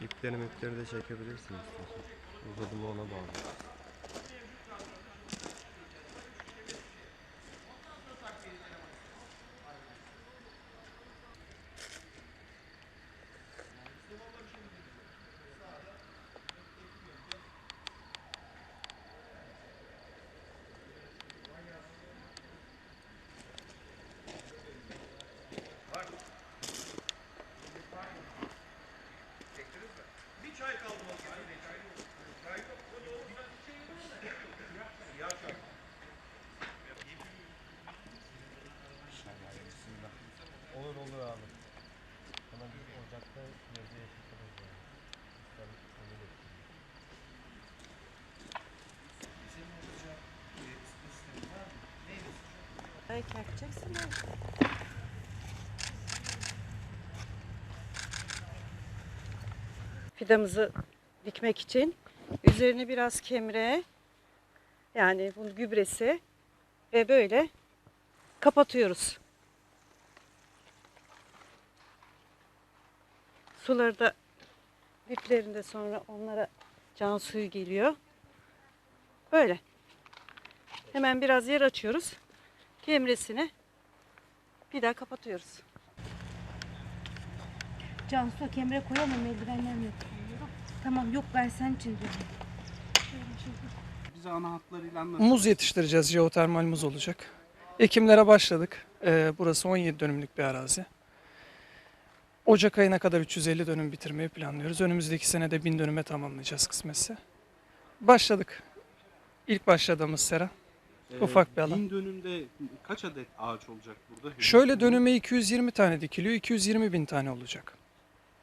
İpleri mipleri de çekebilirsiniz. Uzadı mı ona bağlı. Olur olur abi. Ama biz Ocak'ta gece yaşatırız yani. Ustalık onu bekliyoruz. Ay kerteceksin mi? Fidamızı dikmek için üzerine biraz kemre yani bunun gübresi ve böyle kapatıyoruz. Suları da diplerinde sonra onlara can suyu geliyor. Böyle. Hemen biraz yer açıyoruz. Kemresini bir daha kapatıyoruz. Cansu kemre koyamam eldivenlerim yok. Tamam yok ben sen için diyorum. Bize ana hatlarıyla anlatın. Muz yetiştireceğiz, jeotermal muz olacak. Ekimlere başladık. Ee, burası 17 dönümlük bir arazi. Ocak ayına kadar 350 dönüm bitirmeyi planlıyoruz. Önümüzdeki sene de 1000 dönüme tamamlayacağız kısmetse. Başladık. İlk başladığımız sera. Ee, ufak bir alan. Bin dönümde kaç adet ağaç olacak burada? Şöyle dönüme 220 tane dikiliyor, 220 bin tane olacak.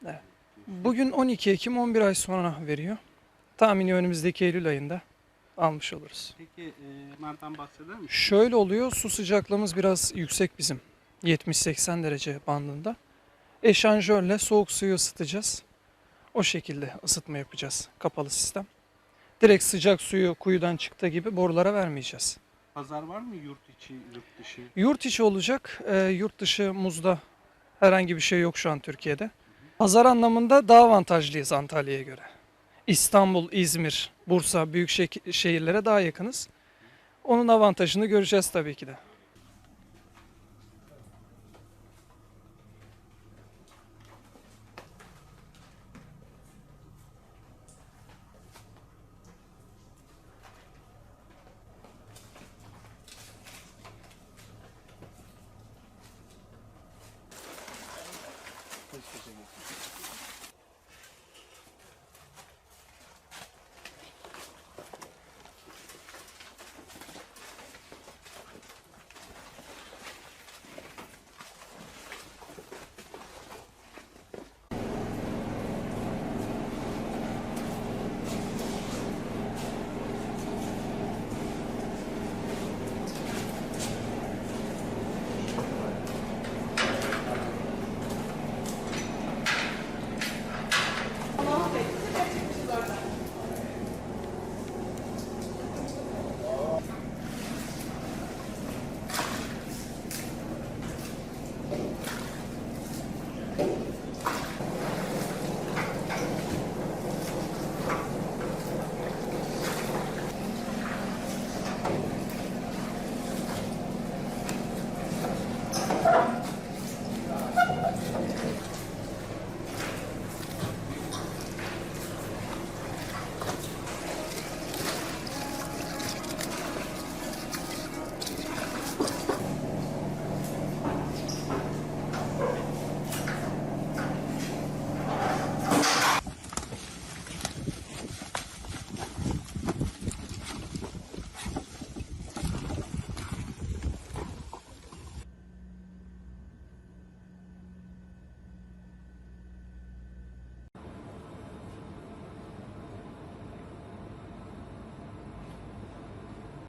Evet. Bugün 12 Ekim 11 ay sonra veriyor. Tahmini önümüzdeki Eylül ayında almış oluruz. Peki e, Mert'ten bahseder misin? Şöyle oluyor, su sıcaklığımız biraz yüksek bizim. 70-80 derece bandında. Eşanjörle soğuk suyu ısıtacağız. O şekilde ısıtma yapacağız. Kapalı sistem. Direkt sıcak suyu kuyudan çıktığı gibi borulara vermeyeceğiz. Pazar var mı yurt içi, yurt dışı? Yurt içi olacak. Ee, yurt dışı muzda herhangi bir şey yok şu an Türkiye'de. Pazar anlamında daha avantajlıyız Antalya'ya göre. İstanbul, İzmir, Bursa büyük şehirlere daha yakınız. Onun avantajını göreceğiz tabii ki de.